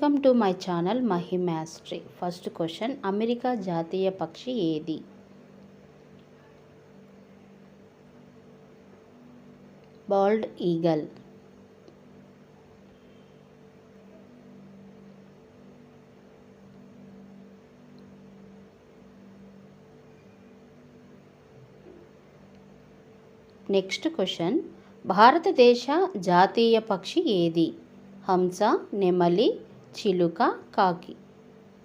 Welcome to my channel మహిమాస్ట్రీ first question America జాతీయ పక్షి ఏది బాల్డ్ ఈగల్ నెక్స్ట్ క్వశ్చన్ భారతదేశ జాతీయ పక్షి ఏది హంస నెమలి చిలుక కాకి.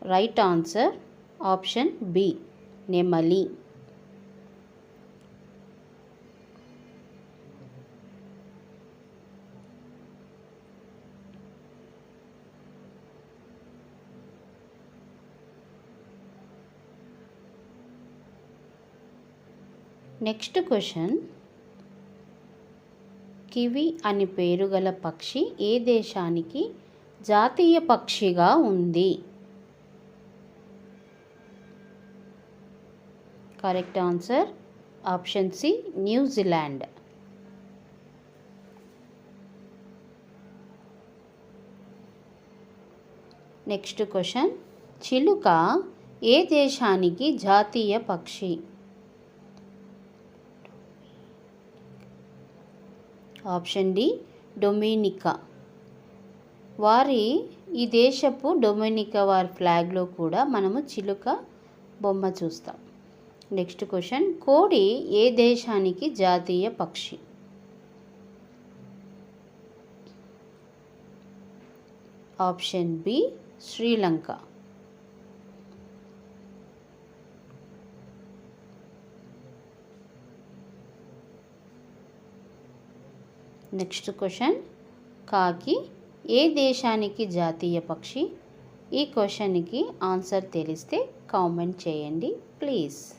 రైట్ ఆన్సర్ ఆప్షన్ బి నెమలి. Next question. కివి అని పేరు గల పక్షి ఏ దేశానికి జాతీయ పక్షిగా ఉంది. Correct answer option C New Zealand next question చిలుక ఏ దేశానికి జాతీయ పక్షి? ఆప్షన్ డి డొమినికా వారి ఈ దేశపు డొమినికా వారి ఫ్లాగ్లో కూడా మనము చిలుక బొమ్మ చూస్తాం. నెక్స్ట్ క్వశ్చన్ కోడి ఏ దేశానికి జాతీయ పక్షి? Option B Sri Lanka. Next question కాకి ఏ దేశానికి జాతీయ పక్షి? ఈ క్వశ్చన్కి ఆన్సర్ తెలిస్తే కామెంట్ చేయండి ప్లీజ్.